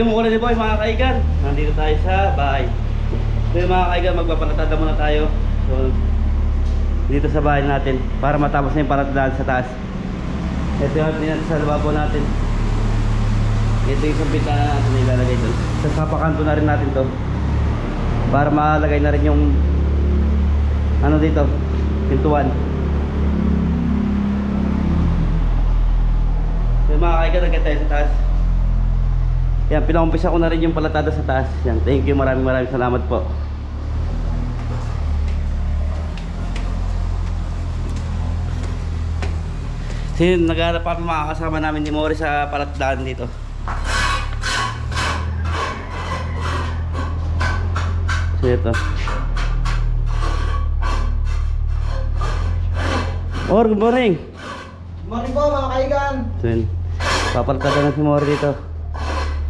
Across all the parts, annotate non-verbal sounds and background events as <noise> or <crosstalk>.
yung mukha ni Boy mga kaigan. Nandito tayo sa bahay. Yung mga kaigan, magpapalatada muna tayo. So, dito sa bahay natin para matapos na yung palatadaan sa taas. Ito yung natin sa lababo natin. Ito yung isang bintana natin na ilalagay doon. Sa kapakanto na rin natin to. Para malagay na rin yung ano dito, pintuan. So mga kaigan, nagkita tayo sa taas. Yan, pinaumpisa ko na rin yung palatada sa taas. Yan, thank you, maraming maraming salamat po. Kasi nagharap pa mga kasama namin ni Mori sa palatadaan dito. So ito. Mor, good morning. Morning po mga kaigan. So yun, papalatada na si Mori dito.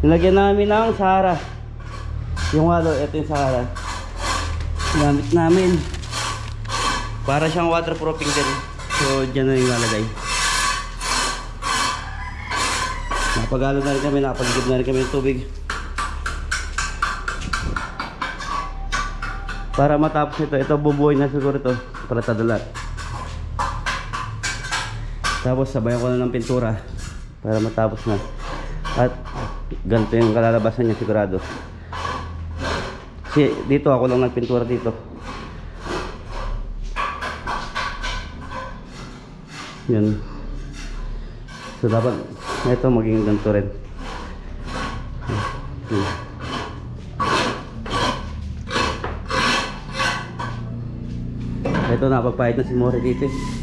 Nilagyan namin ng Sahara. Yung walo, ito yung Sahara. Gamit namin. Para siyang waterproofing din. So, dyan na yung lalagay. Napagalo na rin kami, napaligid na rin kami ng tubig. Para matapos ito, ito bubuhay na siguro ito. Para tadulat. Tapos sabayan ko na ng pintura para matapos na. At ganito yung kalalabasan niya sigurado. Kasi dito ako lang nagpintura dito. Yun. So dapat ito maging ganito rin. Yun. Ito napagpahid na si Mori dito eh.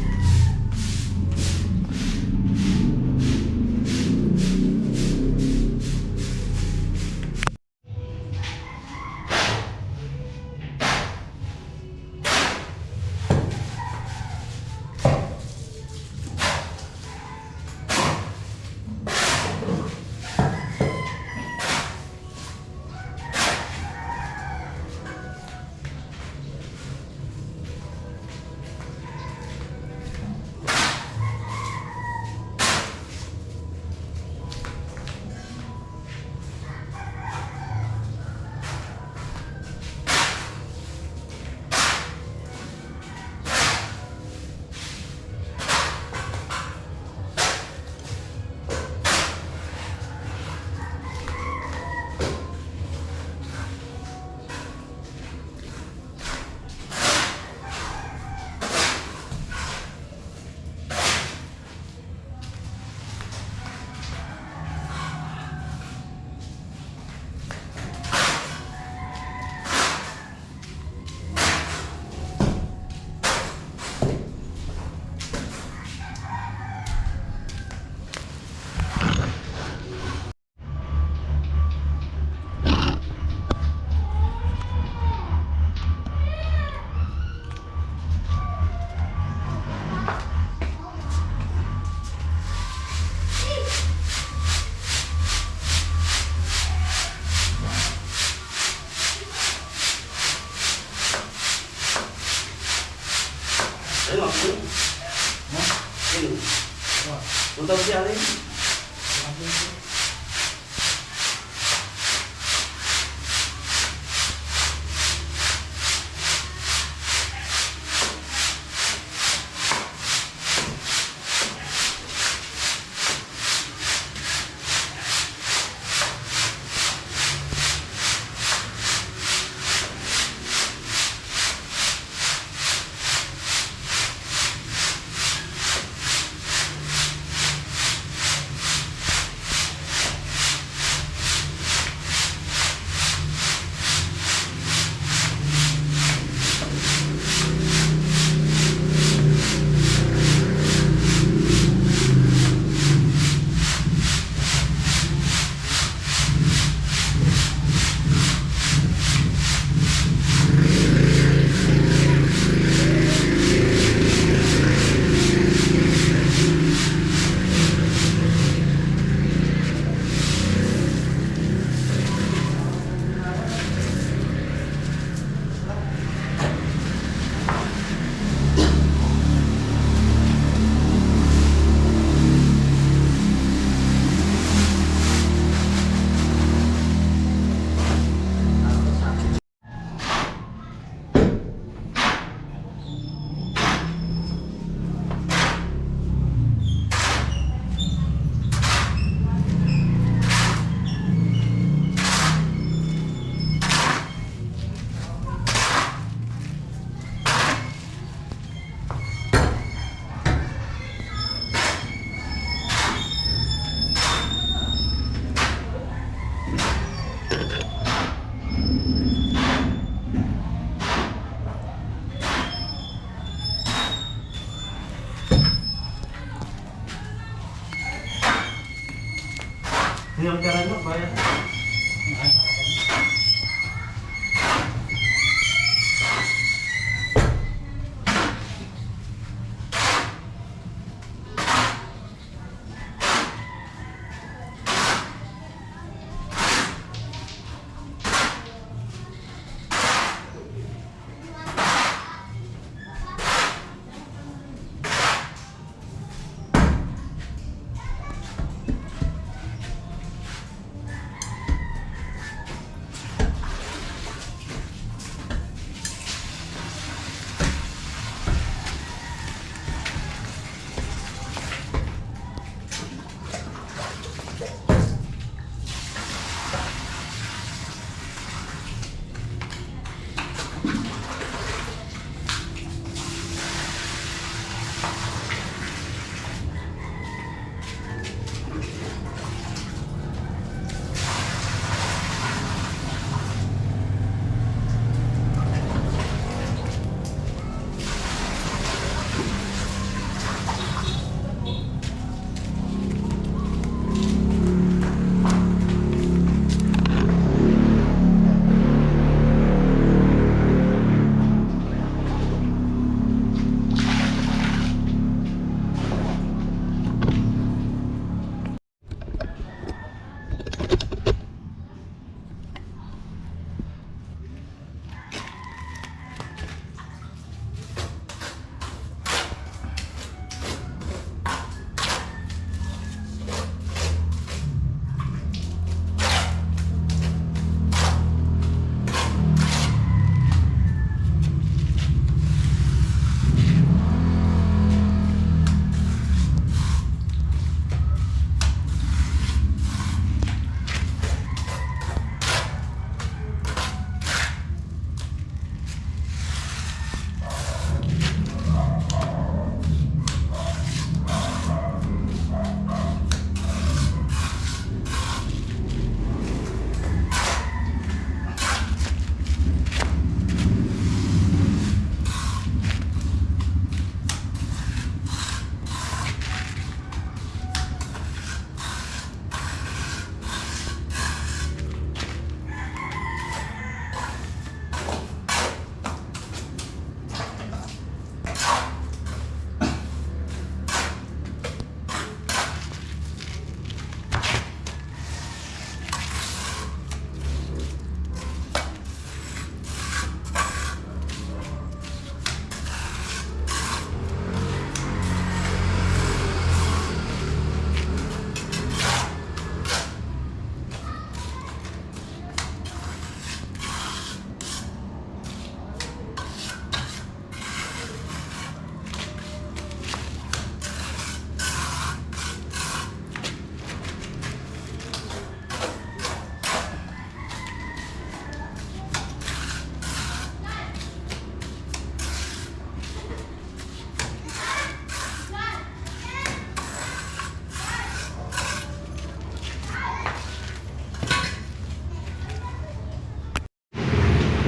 Yung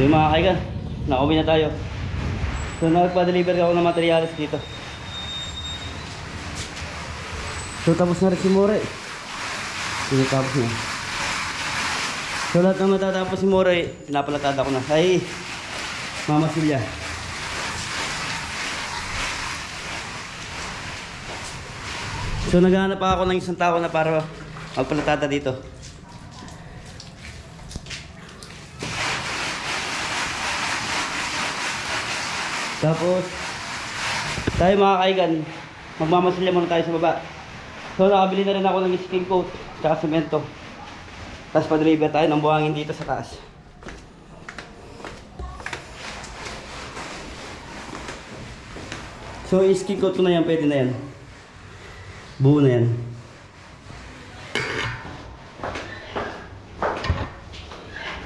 So yung mga kaigan, nakauwi na tayo. So nagpa-deliver ako ng materials dito. So tapos na rin si More. Sino tapos na? So lahat ng matatapos si More, pinapalatada ko na. Ay, Mama Silya. So naghahanap ako ng isang tao na para magpalatada dito. Tapos, tayo mga kaigan, magmamasilya muna tayo sa baba. So, nakabili na rin ako ng skin coat, tsaka semento. Tapos pa-deliver tayo ng buhangin dito sa taas. So, skin coat ko na yan, pwede na yan. Buo na yan.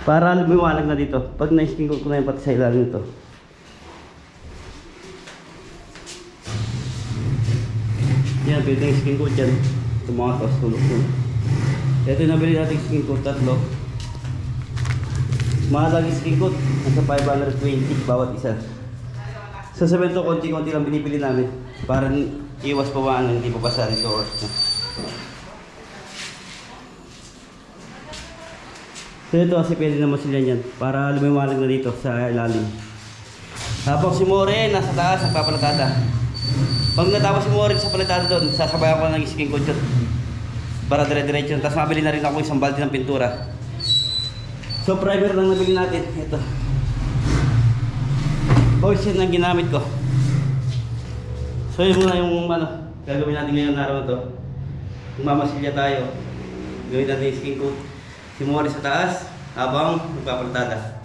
Para lumiwanag na dito. Pag na-skin coat ko na yan, pati sa ilalim nito. Yung skin coat dyan. Ito mga tos, tulog ko. Ito yung nabili natin skin coat, tatlo. Mahal yung skin coat. Nasa 520 bawat isa. Sa semento, konti-konti lang binibili namin. Para iwas pa ba hindi pa basa dito oras na. So ito kasi pwede naman sila yan para lumiwanag na dito sa ilalim. Habang si More nasa taas nagpapalatada. Pag natapos si More sa palatada doon, sasabayan ko na ng skin coat para dire-diretso. Tapos mabili na rin ako isang balde ng pintura. So primer lang nabili natin. Ito. Yan ang ginamit ko. So yun muna yung ano, gagawin natin ngayong araw na to. Kung tayo, gawin natin yung skin coat. Si Mori sa taas, habang magpapaltada.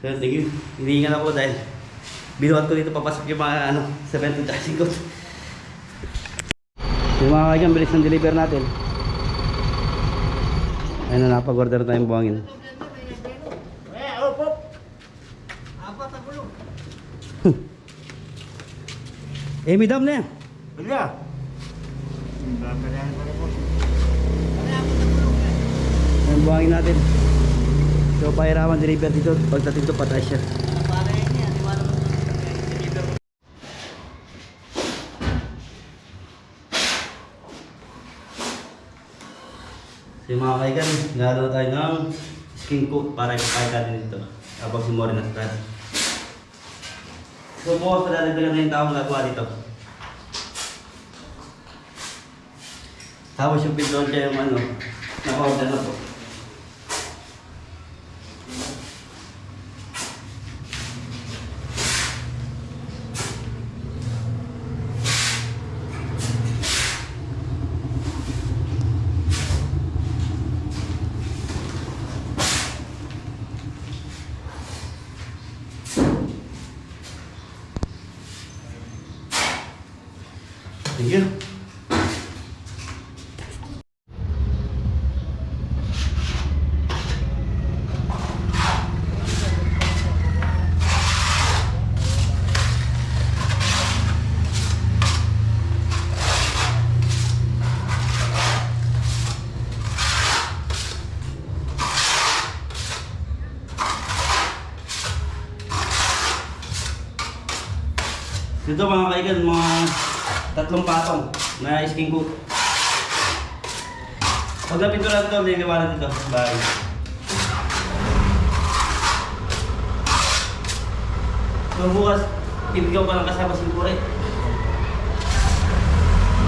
So thank you. Hinihingan ako dahil binuhat ko dito papasok yung mga ano, cement at skin coat. Yung mga kaigan, bilis ng deliver natin. Ayun na, napag-order tayong buhangin. Eh, oh, pop. Apat ang gulo. Eh, <laughs> may dam na yan. Po. Ang buhangin natin. So, pahiraman deliver dito. Pagdating dito, patay siya. Para yan yan. Di ba naman deliver mo? So, yung mga kaigan, nagano tayo ng skin coat para ipapahit natin dito. Habang si Mori nasa. So, bukas padadagdagan na yung taong gagawa dito. Tapos yung pindoon siya yung ano, naka-order na po. You. Tatlong patong na skin coat. Pag napintura dito, may liwanag dito. Bye. So bukas, ibigyan ko lang kasama si Kure.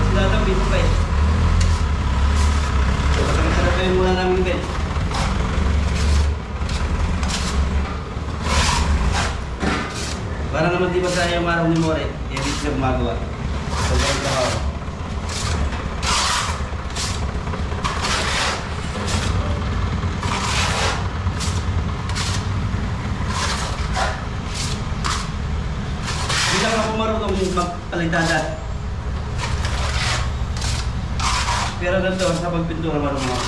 Sila lang, busy pa eh. So, sarap muna namin Ben. Para naman di ba sa yung araw ni More, eh, di siya gumagawa. So, ganun ka ako. Hindi lang ako marunong magpalitada. Pero ganito, sa pagpintura marunong ako.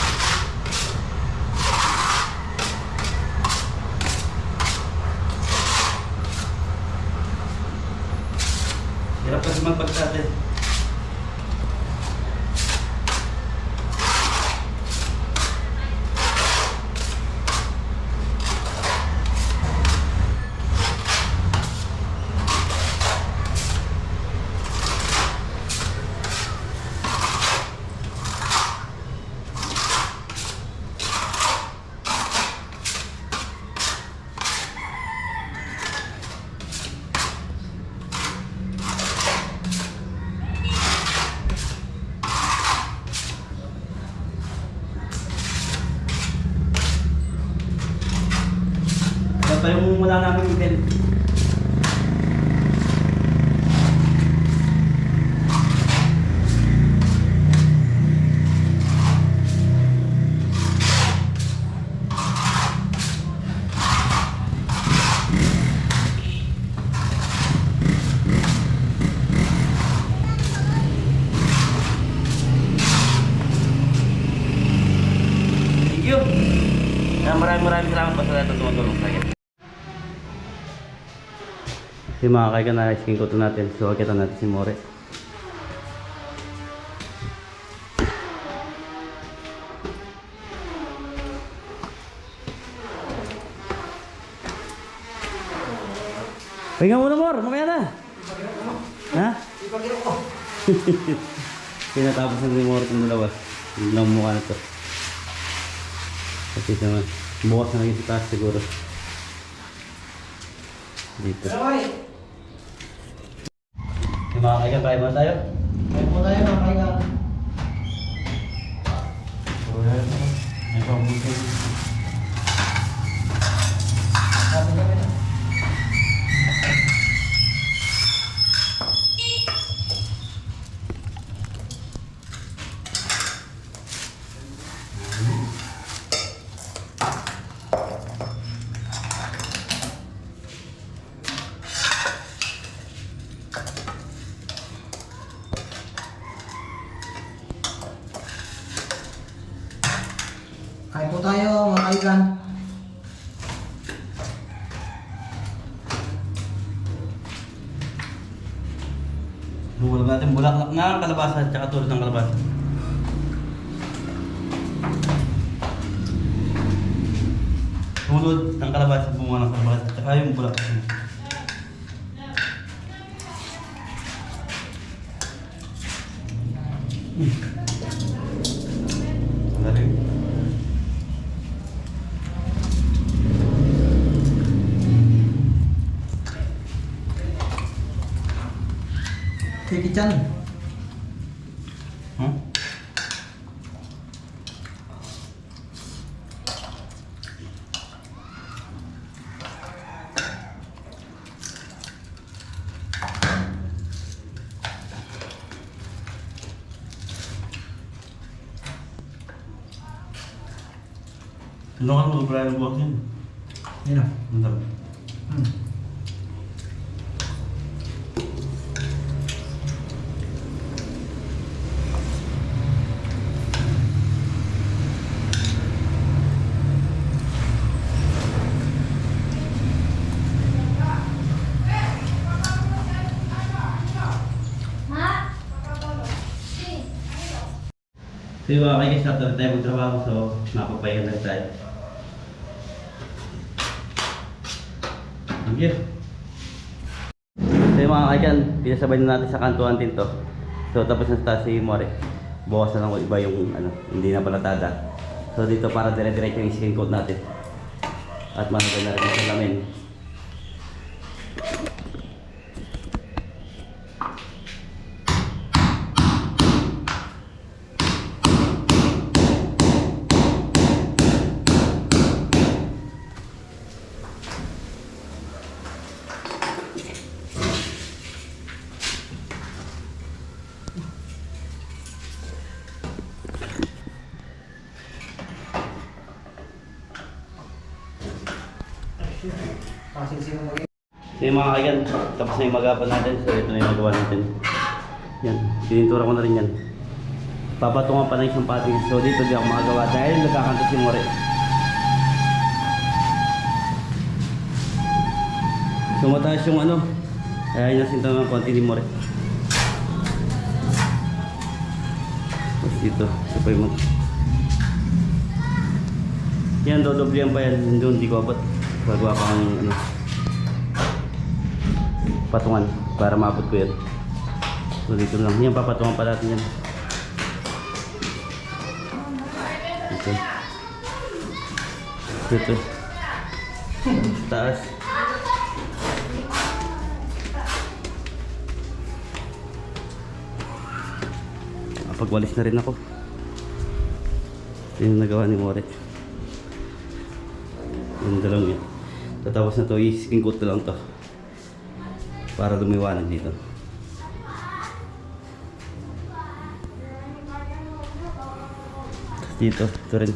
Hirap kasi magpagtate. Dapat yung wala namin yung belt. Thank you. Kaya maraming maraming salamat po sa lahat ng tumutulong sa akin. Yung mga kaigan na skin coat natin, so kita natin si More. Pahinga muna, Mor. Mamaya na. Ha? Ipagiro <laughs> ko. Pinatapos na ni Mor itong dalawa. Lang mukha na to. Kasi naman. Bukas na yung sa taas siguro. Dito. Yung mga kaigan, kaya mo tayo? Kaya po tayo mga kaigan. May pambutin. Sabi kami na. Kain po tayo mga kaigan. Huwag natin bulaklak ng kalabasa at saka tulad ng kalabasa. Tulad ng kalabasa, bunga ng kalabasa at saka yung bulaklak. niya. Hmm. Ano ka mag-apply ng buwak yun? Yun o. Ang dami. Hmm. So yung mga kaigas, after tayo magtrabaho, so mapapahinga lang tayo. Thank you. So yung mga kaigan, pinasabay na natin sa kantuan din to. So tapos na sa taas si More. Bukas na lang iba yung ano, hindi na palatada. So dito para dire-diretso yung skin coat natin. At mahagay na rin yung salamin. Pasing-sino mo So yung mga kaigan, tapos na yung magapan natin. So ito na yung magawa natin. Yan, pinintura ko na rin yan. Papatungan pa na isang pating. So dito di ako makagawa dahil nagkakanta si More. So mataas yung ano, kaya inasinta ng konti ni More. Tapos dito, yung mag... Yan, dodoblihan pa yan. Doon, di ko abot. Gagawa pa ng ano, patungan para maabot ko yan. So dito lang. Yan, papatungan pa natin yan. Dito. Dito. Taas. Pagwalis na rin ako. Ito yung nagawa ni More. Yung dalawang yan. Tatapos na to, i-skin coat lang to para lumiwanag dito. Dito, ito rin.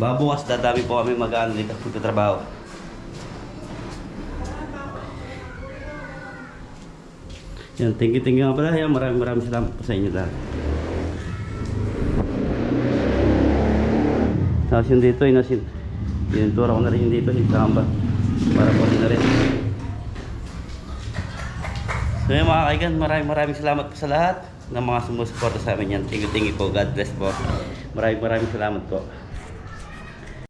Baka bukas dadami po kami mag-ano dito, magtatrabaho. Yan, thank you, thank you nga pala. Yan, maraming maraming salamat po sa inyo lahat. Tapos yung dito, inasin. Pinuntura ko na rin dito, yung samba. Para po na rin. So yun mga kaigan, maraming maraming salamat po sa lahat ng mga sumusuporta sa amin yan. You po. God bless po. Maraming maraming salamat po.